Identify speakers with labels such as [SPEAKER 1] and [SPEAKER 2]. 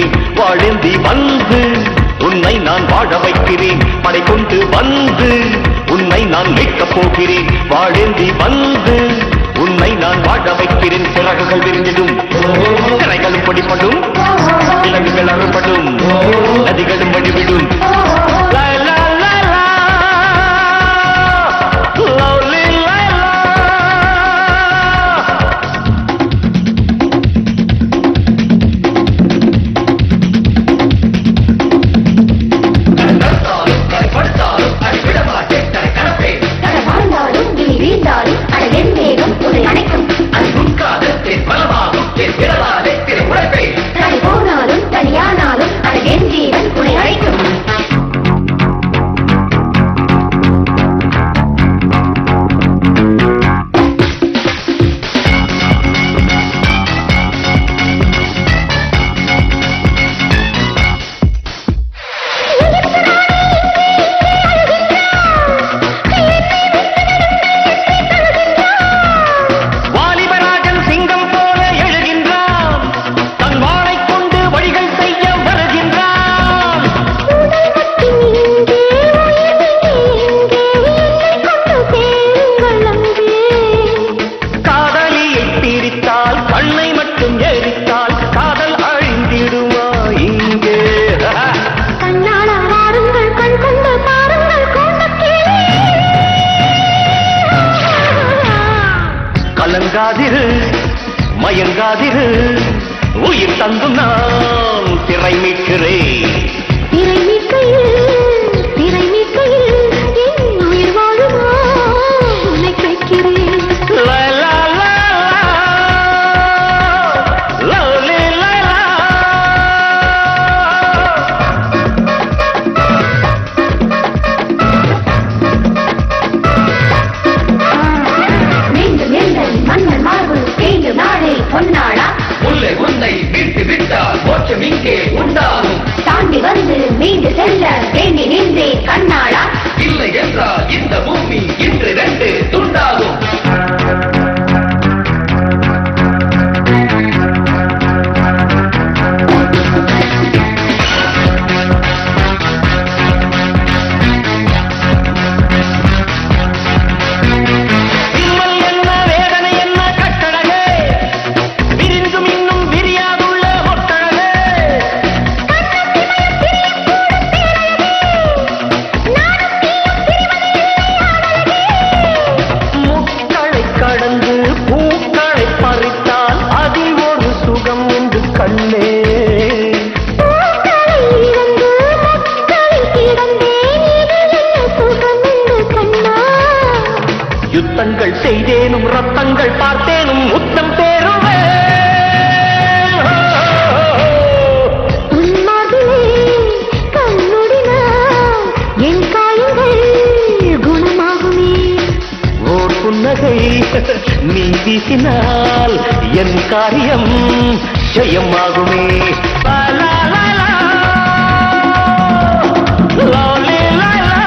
[SPEAKER 1] வைக்கிறேன் வாழ்ந்தி வந்து உன்னை நான் வாழ வைக்கிறேன். படை கொண்டு வந்து உன்னை நான் மீட்கப் போகிறேன். வாழ்ந்தி வந்து உன்னை நான் வாழ வைக்கிறேன். சிறகுகள் விரிஞ்சிடும் சிறைகளும் படிப்படும் மயங்காதிரு மயங்காதிரு உயிர் தந்தும் நான் திரை மீட்கிறேன். உங்கள் பார்த்தேனும் முத்தம் பேருவே நீ வீசினால் என் காரியம் ஜெயமாகுமே. லாலே லாலா